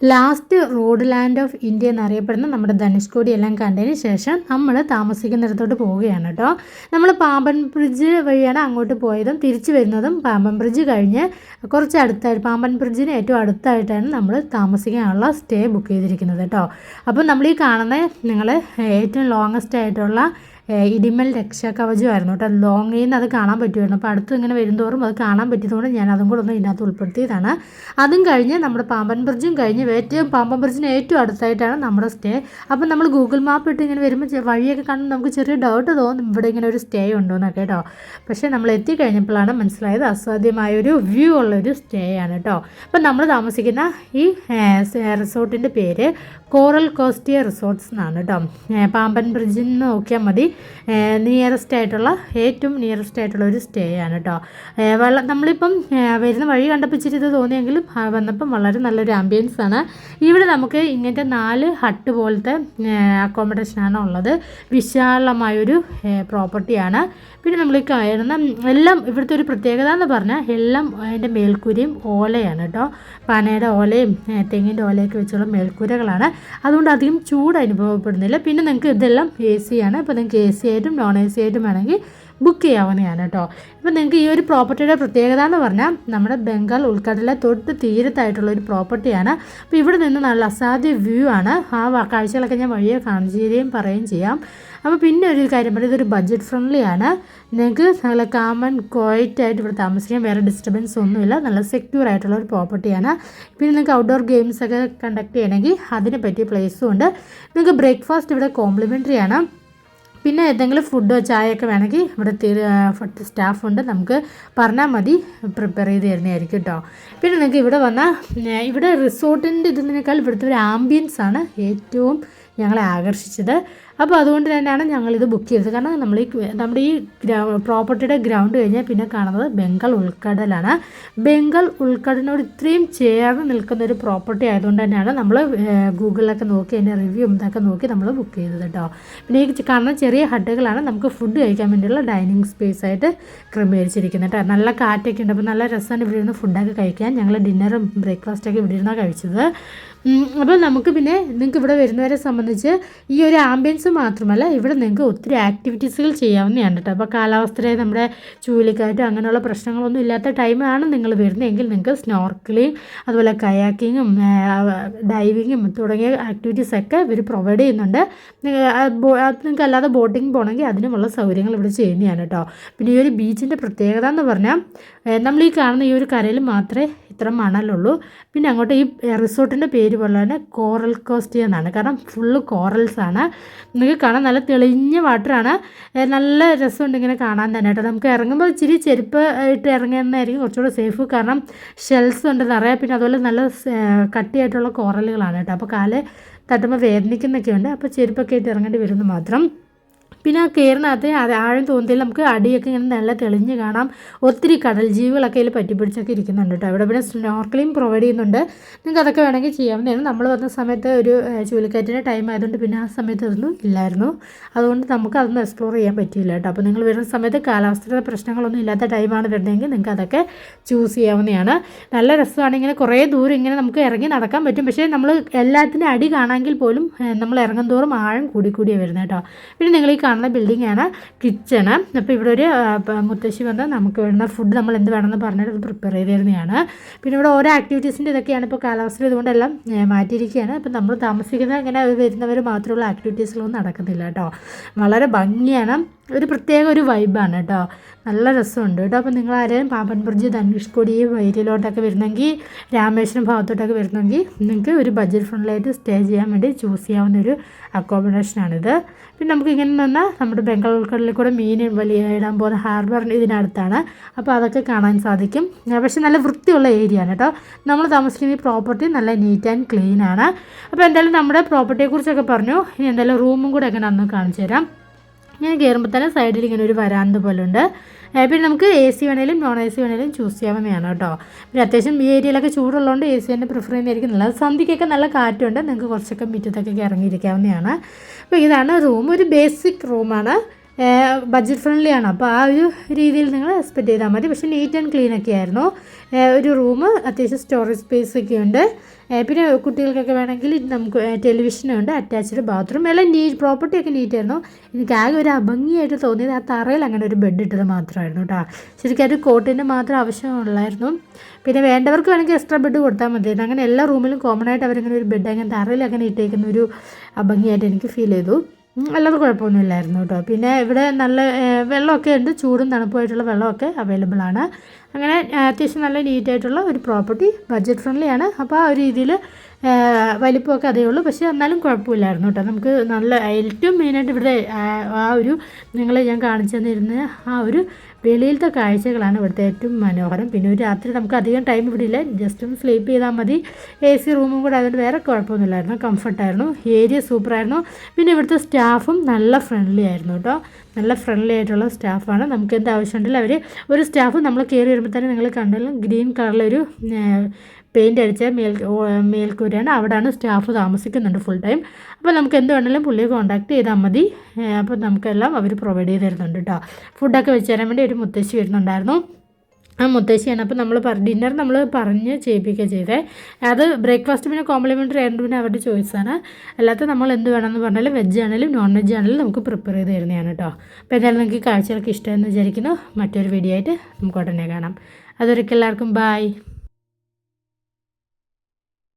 Last road land of India എന്നറിയപ്പെടുന്ന നമ്മുടെ ധനുഷ്കോടി എല്ലാം കണ്ടതിന് ശേഷം നമ്മൾ താമസിക്കുന്നിടത്തോട്ട് പോവുകയാണ് കേട്ടോ. നമ്മൾ പാമ്പൻ ബ്രിഡ്ജ് വഴിയാണ് അങ്ങോട്ട് പോയതും തിരിച്ചു വരുന്നതും പാമ്പൻ ബ്രിഡ്ജ് കഴിഞ്ഞ് കുറച്ച് അടുത്തായിട്ട് പാമ്പൻ ബ്രിഡ്ജിന് ഏറ്റവും അടുത്തായിട്ടാണ് നമ്മൾ താമസിക്കാനുള്ള സ്റ്റേ ബുക്ക് ചെയ്തിരിക്കുന്നത് കേട്ടോ. അപ്പോൾ നമ്മൾ ഈ കാണുന്ന നിങ്ങൾ ഏറ്റവും ലോങ്ങസ്റ്റ് ആയിട്ടുള്ള ഇടിമൽ രക്ഷാകവചമായിരുന്നു കേട്ടോ. ലോങ്ങിൽ നിന്ന് അത് കാണാൻ പറ്റുമായിരുന്നു. അപ്പോൾ അടുത്ത് ഇങ്ങനെ വരുന്തോറും അത് കാണാൻ പറ്റിയതുകൊണ്ട് ഞാൻ അതും കൂടെ ഒന്ന് ഇതിനകത്ത് ഉൾപ്പെടുത്തിയതാണ്. അതും കഴിഞ്ഞ് നമ്മുടെ പാമ്പൻ ബ്രിഡ്ജും കഴിഞ്ഞ് ഏറ്റവും പാമ്പൻ ബ്രിഡ്ജിന് ഏറ്റവും അടുത്തായിട്ടാണ് നമ്മുടെ സ്റ്റേ അപ്പം നമ്മൾ ഗൂഗിൾ മാപ്പ് ഇട്ട് ഇങ്ങനെ വരുമ്പോൾ വഴിയൊക്കെ കാണുമ്പോൾ നമുക്ക് ചെറിയ ഡൗട്ട് തോന്നും ഇവിടെ ഇങ്ങനെ ഒരു സ്റ്റേ ഉണ്ടോയെന്നൊക്കെ കേട്ടോ. പക്ഷേ നമ്മൾ എത്തിക്കഴിഞ്ഞപ്പോഴാണ് മനസ്സിലായത് അസാധ്യമായൊരു വ്യൂ ഉള്ളൊരു സ്റ്റേ ആണ് കേട്ടോ. അപ്പം നമ്മൾ താമസിക്കുന്ന ഈ റിസോർട്ടിന്റെ പേര് കോറൽ കോസ്റ്റിയ റിസോർട്ട്സ് എന്നാണ് കേട്ടോ. പാമ്പൻ ബ്രിഡ്ജിൽ നിന്ന് നോക്കിയാൽ മതി. നിയറസ്റ്റ് ആയിട്ടുള്ള ഏറ്റവും നിയറസ്റ്റ് ആയിട്ടുള്ള ഒരു സ്റ്റേ ആണ് കേട്ടോ വെള്ളം നമ്മളിപ്പം വരുന്ന വഴി കണ്ടപ്പോൾ ഇത് തോന്നിയെങ്കിലും വന്നപ്പം വളരെ നല്ലൊരു ആംബിയൻസ് ആണ്. ഇവിടെ നമുക്ക് ഇങ്ങനത്തെ നാല് ഹട്ട് പോലത്തെ അക്കോമഡേഷൻ ആണ് ഉള്ളത്. വിശാലമായൊരു പ്രോപ്പർട്ടിയാണ് പിന്നെ നമ്മൾ ഈ കയറുന്ന എല്ലാം ഇവിടുത്തെ ഒരു പ്രത്യേകത എന്ന് പറഞ്ഞാൽ എല്ലാം അതിന്റെ മേൽക്കൂരയും ഓലയാണ് കേട്ടോ പനയുടെ ഓലയും തെങ്ങിന്റെ ഓലയൊക്കെ വെച്ചുള്ള മേൽക്കൂരകളാണ്. അതുകൊണ്ട് അധികം ചൂട് അനുഭവപ്പെടുന്നില്ല. പിന്നെ നിങ്ങൾക്ക് ഇതെല്ലാം എ സി ആണ്. അപ്പോൾ നിങ്ങൾക്ക് എ സി ആയിട്ടും നോൺ എ സി ആയിട്ടും വേണമെങ്കിൽ ബുക്ക് ചെയ്യാവുന്നതാണ് കേട്ടോ. ഇപ്പം നിങ്ങൾക്ക് ഈ ഒരു പ്രോപ്പർട്ടിയുടെ പ്രത്യേകത എന്ന് പറഞ്ഞാൽ നമ്മുടെ ബംഗാൾ ഉൾക്കടലിലെ തൊട്ട് തീരത്തായിട്ടുള്ള ഒരു പ്രോപ്പർട്ടിയാണ് അപ്പോൾ ഇവിടെ നിന്ന് നല്ല അസാധ്യ വ്യൂ ആണ്. ആ കാഴ്ചകളൊക്കെ ഞാൻ വഴിയെ കാണിച്ചു തരികയും പറയുകയും ചെയ്യാം. അപ്പോൾ പിന്നെ ഒരു കാര്യം പറയുന്നത് ഇതൊരു ബഡ്ജറ്റ് ഫ്രണ്ട്ലി ആണ്. നിങ്ങൾക്ക് നല്ല കാമൺ ക്വയറ്റ് ആയിട്ട് ഇവിടെ താമസിക്കാൻ വേറെ ഡിസ്റ്റർബൻസ് ഒന്നുമില്ല. നല്ല സെക്യൂർ ആയിട്ടുള്ള ഒരു പ്രോപ്പർട്ടിയാണ് പിന്നെ നിങ്ങൾക്ക് ഔട്ട്ഡോർ ഗെയിംസ് ഒക്കെ കണ്ടക്ട് ചെയ്യണമെങ്കിൽ അതിനെ പറ്റിയ പ്ലേസും ഉണ്ട്. നിങ്ങൾക്ക് ബ്രേക്ക്ഫാസ്റ്റ് ഇവിടെ കോംപ്ലിമെന്ററി ആണ്. പിന്നെ എന്തെങ്കിലും ഫുഡോ ചായയൊക്കെ വേണമെങ്കിൽ ഇവിടെ സ്റ്റാഫ് ഉണ്ട്. നമുക്ക് പറഞ്ഞാൽ മതി പ്രിപ്പയർ ചെയ്ത് തരുന്നതായിരിക്കും കേട്ടോ. പിന്നെ നിങ്ങൾക്ക് ഇവിടെ വന്നാൽ ഇവിടെ റിസോർട്ടിന്റെ ഇതിനേക്കാൾ ഇവിടുത്തെ ഒരു ആംബിയൻസ് ആണ് ഏറ്റവും ഞങ്ങളെ ആകർഷിച്ചത്. അപ്പോൾ അതുകൊണ്ട് തന്നെയാണ് ഞങ്ങളിത് ബുക്ക് ചെയ്തത്. കാരണം നമ്മൾ ഈ നമ്മുടെ ഈ പ്രോപ്പർട്ടിയുടെ ഗ്രൗണ്ട് കഴിഞ്ഞാൽ പിന്നെ കാണുന്നത് ബംഗാൾ ഉൾക്കടലാണ്. ബംഗാൾ ഉൾക്കടലിനോട് ഇത്രയും ചേർന്ന് നിൽക്കുന്ന ഒരു പ്രോപ്പർട്ടി ആയതുകൊണ്ട് തന്നെയാണ് നമ്മൾ ഗൂഗിളിലൊക്കെ നോക്കി അതിന്റെ റിവ്യൂ ഇതൊക്കെ നോക്കി നമ്മൾ ബുക്ക് ചെയ്തത് കേട്ടോ പിന്നെ ഈ കാണുന്ന ചെറിയ ഹട്ടുകളാണ് നമുക്ക് ഫുഡ് കഴിക്കാൻ വേണ്ടിയുള്ള ഡൈനിങ് സ്പേസ് ആയിട്ട് ക്രമീകരിച്ചിരിക്കുന്നത് കേട്ടോ നല്ല കാറ്റൊക്കെ ഉണ്ട്. അപ്പോൾ നല്ല രസമാണ് ഇവിടെ ഇരുന്ന് ഫുഡൊക്കെ കഴിക്കാൻ. ഞങ്ങൾ ഡിന്നറും ബ്രേക്ക്ഫാസ്റ്റൊക്കെ ഇവിടെ ഇരുന്നാണ് കഴിച്ചത്. അപ്പോൾ നമുക്ക് പിന്നെ നിങ്ങൾക്ക് ഇവിടെ വരുന്നവരെ സംബന്ധിച്ച് ഈ ഒരു ആംബിയൻസ് മാത്രമല്ല ഇവിടെ നിങ്ങൾക്ക് ഒത്തിരി ആക്ടിവിറ്റീസുകൾ ചെയ്യാവുന്നതാണ് കേട്ടോ. അപ്പോൾ കാലാവസ്ഥയെ നമ്മുടെ ചൂലിക്കാറ്റും അങ്ങനെയുള്ള പ്രശ്നങ്ങളൊന്നും ഇല്ലാത്ത ടൈമാണ് നിങ്ങൾ വരുന്നതെങ്കിൽ നിങ്ങൾക്ക് സ്നോർക്കിളിങ് അതുപോലെ കയാക്കിങ്ങും ഡൈവിങ്ങും തുടങ്ങിയ ആക്ടിവിറ്റീസൊക്കെ ഇവർ പ്രൊവൈഡ് ചെയ്യുന്നുണ്ട്. നിങ്ങൾക്ക് അല്ലാതെ ബോട്ടിങ് പോകണമെങ്കിൽ അതിനുമുള്ള സൗകര്യങ്ങൾ ഇവിടെ ചെയ്യുന്നതാണ് കേട്ടോ. പിന്നെ ഈ ഒരു ബീച്ചിന്റെ പ്രത്യേകത എന്ന് പറഞ്ഞാൽ നമ്മൾ ഈ കാണുന്ന ഈ ഒരു കരയിൽ മാത്രമേ ഇത്ര മണലുള്ളൂ. പിന്നെ അങ്ങോട്ട് ഈ റിസോർട്ടിന്റെ പേര് പോലെ തന്നെ കോറൽ കോസ്റ്റ് എന്നാണ്. കാരണം ഫുള്ള് കോറൽസ് ആണ്. നിങ്ങൾക്ക് കാണാൻ നല്ല തെളിഞ്ഞ വാട്ടറാണ് നല്ല രസമുണ്ട് ഇങ്ങനെ കാണാൻ തന്നെ കേട്ടോ. നമുക്ക് ഇറങ്ങുമ്പോൾ ഇച്ചിരി ചെരുപ്പ് ഇട്ട് ഇറങ്ങുന്നതായിരിക്കും കുറച്ചുകൂടെ സേഫ് കാരണം ഷെൽസ് ഉണ്ട് നിറയെ. പിന്നെ അതുപോലെ നല്ല കട്ടിയായിട്ടുള്ള കോറലുകളാണ് കേട്ടോ. അപ്പോൾ കാൽ തട്ടുമ്പോൾ വേദനിക്കുന്നൊക്കെ ഉണ്ട് അപ്പോൾ ചെരുപ്പൊക്കെ ഇട്ട് ഇറങ്ങേണ്ടി വരുന്നു മാത്രം. പിന്നെ ആ കയറിനകത്ത് അത് ആഴം തോന്നിയാൽ നമുക്ക് അടിയൊക്കെ ഇങ്ങനെ നല്ല തെളിഞ്ഞ് കാണാം. ഒത്തിരി കടൽ ജീവികളൊക്കെ അതിൽ പറ്റിപ്പിടിച്ചൊക്കെ ഇരിക്കുന്നുണ്ട് കേട്ടോ. ഇവിടെ പിന്നെ സ്നോർക്കലിംഗ് പ്രൊവൈഡ് ചെയ്യുന്നുണ്ട്. നിങ്ങൾക്ക് അതൊക്കെ വേണമെങ്കിൽ ചെയ്യാവുന്നതാണ് നമ്മൾ വന്ന സമയത്ത് ഒരു ചുഴലിക്കാറ്റിന്റെ ടൈം ആയതുകൊണ്ട് പിന്നെ ആ സമയത്ത് അതൊന്നും ഇല്ലായിരുന്നു. അതുകൊണ്ട് നമുക്ക് അതൊന്നും എക്സ്പ്ലോർ ചെയ്യാൻ പറ്റിയില്ല കേട്ടോ. അപ്പോൾ നിങ്ങൾ വരുന്ന സമയത്ത് കാലാവസ്ഥയുടെ പ്രശ്നങ്ങളൊന്നും ഇല്ലാത്ത ടൈമാണ് വരുന്നതെങ്കിൽ നിങ്ങൾക്ക് അതൊക്കെ ചൂസ് ചെയ്യാവുന്നതാണ്. നല്ല രസമാണ് ഇങ്ങനെ കുറേ ദൂരം ഇങ്ങനെ നമുക്ക് ഇറങ്ങി നടക്കാൻ പറ്റും. പക്ഷേ നമ്മൾ എല്ലാത്തിനും അടി കാണാമെങ്കിൽ പോലും നമ്മൾ ഇറങ്ങും തോറും ആഴം കൂടി വരുന്നത് കേട്ടോ. പിന്നെ നിങ്ങൾ ഈ കാണുന്ന ബിൽഡിംഗ് ആണ് കിച്ചണ് അപ്പോൾ ഇവിടെ ഒരു മുത്തശ്ശി വന്ന് നമുക്ക് വേണ്ട ഫുഡ് നമ്മൾ എന്ത് വേണമെന്ന് പറഞ്ഞിട്ട് അത് പ്രിപ്പയർ ചെയ്ത് തരുന്നതാണ് പിന്നെ ഇവിടെ ഓരോ ആക്ടിവിറ്റീസിന്റെ ഇതൊക്കെയാണ് ഇപ്പോൾ കാലാവസ്ഥ ഇതുകൊണ്ടെല്ലാം മാറ്റിയിരിക്കുകയാണ് അപ്പോൾ നമ്മൾ താമസിക്കുന്ന ഇങ്ങനെ വരുന്നവർ മാത്രമുള്ള ആക്ടിവിറ്റീസുകളൊന്നും നടക്കുന്നില്ല കേട്ടോ. വളരെ ഭംഗിയാണ്. ഒരു പ്രത്യേക ഒരു വൈബാണ് കേട്ടോ നല്ല രസമുണ്ട് കേട്ടോ അപ്പോൾ നിങ്ങൾ ആരെയും പാമ്പൻ ബ്രിഡ്ജ് ധനുഷ്കോടി വൈരിലോട്ടൊക്കെ വരുന്നെങ്കിൽ രാമേശ്വരം ഭാഗത്തോട്ടൊക്കെ വരുന്നെങ്കിൽ നിങ്ങൾക്ക് ഒരു ബഡ്ജറ്റ് ഫ്രണ്ട്ലായിട്ട് സ്റ്റേ ചെയ്യാൻ വേണ്ടി ചൂസ് ചെയ്യാവുന്ന ഒരു അക്കോമഡേഷനാണിത് പിന്നെ നമുക്ക് ഇങ്ങനെ നിന്നാൽ നമ്മുടെ ബംഗാൾ ഉൾക്കടലിൽ കൂടെ മീൻ വലിയ ഇടാൻ പോകുന്ന ഹാർബർ ഇതിനടുത്താണ്. അപ്പോൾ അതൊക്കെ കാണാൻ സാധിക്കും. പക്ഷേ നല്ല വൃത്തിയുള്ള ഏരിയ ആണ് കേട്ടോ നമ്മൾ താമസിക്കുന്ന ഈ പ്രോപ്പർട്ടി നല്ല നീറ്റ് ആൻഡ് ക്ലീൻ ആണ്. അപ്പോൾ എന്തായാലും നമ്മുടെ പ്രോപ്പർട്ടിയെക്കുറിച്ചൊക്കെ പറഞ്ഞു. ഇനി എന്തായാലും റൂമും കൂടെ ഒക്കെ ഒന്ന് കാണിച്ചു തരാം ഇങ്ങനെ കയറുമ്പോൾ തന്നെ സൈഡിൽ ഇങ്ങനെ ഒരു വരാന്ത പോലെ ഉണ്ട് പിന്നെ നമുക്ക് എ സി വേണേലും നോൺ എ സി വേണേലും ചൂസ് ചെയ്യാവുന്നതാണ് കേട്ടോ. പിന്നെ അത്യാവശ്യം ഈ ഏരിയയിലൊക്കെ ചൂടുള്ളതുകൊണ്ട് എ സി തന്നെ പ്രിഫർ ചെയ്യുന്നതായിരിക്കും നല്ലത്. സന്ധ്യയ്ക്കൊക്കെ നല്ല കാറ്റുണ്ട്. നിങ്ങൾക്ക് കുറച്ചൊക്കെ മുറ്റത്തൊക്കെ ഇറങ്ങിയിരിക്കാവുന്നതാണ്. അപ്പോൾ ഇതാണ് റൂം ഒരു ബേസിക് റൂമാണ് ബഡ്ജറ്റ് ഫ്രണ്ട്ലി ആണ്. അപ്പോൾ ആ ഒരു രീതിയിൽ നിങ്ങൾ എക്സ്പെക്ട് ചെയ്താൽ മതി. പക്ഷേ നീറ്റ് ആൻഡ് ക്ലീൻ ഒക്കെ ആയിരുന്നു. ഒരു റൂം അത്യാവശ്യം സ്റ്റോറേജ് സ്പേസ് ഒക്കെ ഉണ്ട്. പിന്നെ കുട്ടികൾക്കൊക്കെ വേണമെങ്കിൽ നമുക്ക് ടെലിവിഷനുണ്ട് അറ്റാച്ച്ഡ് ബാത്റൂം എല്ലാം നീറ്റ് പ്രോപ്പർട്ടി ഒക്കെ നീറ്റ് ആയിരുന്നു. എനിക്ക് ആകെ ഒരു അഭംഗിയായിട്ട് തോന്നിയത് ആ തറയിൽ അങ്ങനെ ഒരു ബെഡ് ഇട്ടത് മാത്രമായിരുന്നു കേട്ടോ ശരിക്കും അത് കോട്ടിന്റെ മാത്രം ആവശ്യമുള്ളായിരുന്നു. പിന്നെ വേണ്ടവർക്ക് വേണമെങ്കിൽ എക്സ്ട്രാ ബെഡ് കൊടുത്താൽ മതി. അങ്ങനെ എല്ലാ റൂമിലും കോമൺ ആയിട്ട് അവരിങ്ങനെ ഒരു ബെഡ് അങ്ങനെ തറയിൽ അങ്ങനെ ഇട്ടേക്കുന്ന ഒരു അഭംഗിയായിട്ട് എനിക്ക് ഫീൽ ചെയ്തു. അല്ലാതെ കുഴപ്പമൊന്നുമില്ലായിരുന്നു കേട്ടോ. പിന്നെ ഇവിടെ നല്ല വെള്ളമൊക്കെ ഉണ്ട്. ചൂടും തണുപ്പുമായിട്ടുള്ള വെള്ളമൊക്കെ അവൈലബിൾ ആണ്. അങ്ങനെ അത്യാവശ്യം നല്ല നീറ്റായിട്ടുള്ള ഒരു പ്രോപ്പർട്ടി ബഡ്ജറ്റ് ഫ്രണ്ട്ലി ആണ്. അപ്പോൾ ആ ഒരു രീതിയിൽ വലിപ്പമൊക്കെ അതേ ഉള്ളൂ. പക്ഷേ എന്നാലും കുഴപ്പമില്ലായിരുന്നു കേട്ടോ. നമുക്ക് നല്ല ഏറ്റവും മെയിനായിട്ട് ഇവിടെ ആ, ഒരു നിങ്ങളെ ഞാൻ കാണിച്ചു തന്നിരുന്ന ആ ഒരു വെളിയിലത്തെ കാഴ്ചകളാണ് ഇവിടുത്തെ ഏറ്റവും മനോഹരം. പിന്നെ ഒരു രാത്രി നമുക്ക് അധികം ടൈം ഇവിടെ ഇല്ല. ജസ്റ്റ് ഒന്ന് സ്ലീപ്പ് ചെയ്താൽ മതി. എ സി റൂമും കൂടെ അതുകൊണ്ട് വേറെ കുഴപ്പമൊന്നുമില്ലായിരുന്നു. കംഫർട്ടായിരുന്നു ഏരിയ സൂപ്പറായിരുന്നു പിന്നെ ഇവിടുത്തെ സ്റ്റാഫും നല്ല ഫ്രണ്ട്ലി ആയിരുന്നു കേട്ടോ. നല്ല ഫ്രണ്ട്ലി ആയിട്ടുള്ള സ്റ്റാഫാണ് നമുക്ക് എന്ത് ആവശ്യമുണ്ടെങ്കിലും അവർ ഒരു സ്റ്റാഫ് നമ്മൾ കയറി വരുമ്പോൾ തന്നെ നിങ്ങൾ കണ്ടല്ലോ ഗ്രീൻ കളറിലൊരു പെയിന്റ് അടിച്ച മേൽ മേൽക്കൂരയാണ്. അവിടെയാണ് സ്റ്റാഫ് താമസിക്കുന്നുണ്ട് ഫുൾ ടൈം അപ്പോൾ നമുക്ക് എന്ത് വേണമെങ്കിലും പുള്ളിയെ കോൺടാക്ട് ചെയ്താൽ മതി. അപ്പോൾ നമുക്കെല്ലാം അവർ പ്രൊവൈഡ് ചെയ്ത് തരുന്നുണ്ട് കേട്ടോ ഫുഡൊക്കെ വെച്ച് തരാൻ വേണ്ടി ഒരു മുത്തശ്ശി വരുന്നുണ്ടായിരുന്നു. ആ മുത്തശ്ശിയാണ്. അപ്പോൾ നമ്മൾ ഡിന്നർ നമ്മൾ പറഞ്ഞ് ചെയ്യിപ്പിക്കുക ചെയ്തേ. അത് ബ്രേക്ക്ഫാസ്റ്റ് പിന്നെ കോംപ്ലിമെന്ററി ആയതുകൊണ്ട് പിന്നെ അവരുടെ ചോയ്സാണ് അല്ലാത്ത നമ്മൾ എന്ത് വേണമെന്ന് പറഞ്ഞാലും വെജ് ആണെങ്കിലും നോൺ വെജ് ആണെങ്കിലും നമുക്ക് പ്രിപ്പയർ ചെയ്ത് തരുന്നതാണ് കേട്ടോ അപ്പോൾ എന്തായാലും നിങ്ങൾക്ക് കാഴ്ചകൾക്ക് ഇഷ്ടമെന്ന് വിചാരിക്കുന്നു. മറ്റൊരു വീഡിയോ ആയിട്ട് നമുക്ക് ഉടനെ കാണാം. അതൊരിക്കൽ എല്ലാവർക്കും ബായ്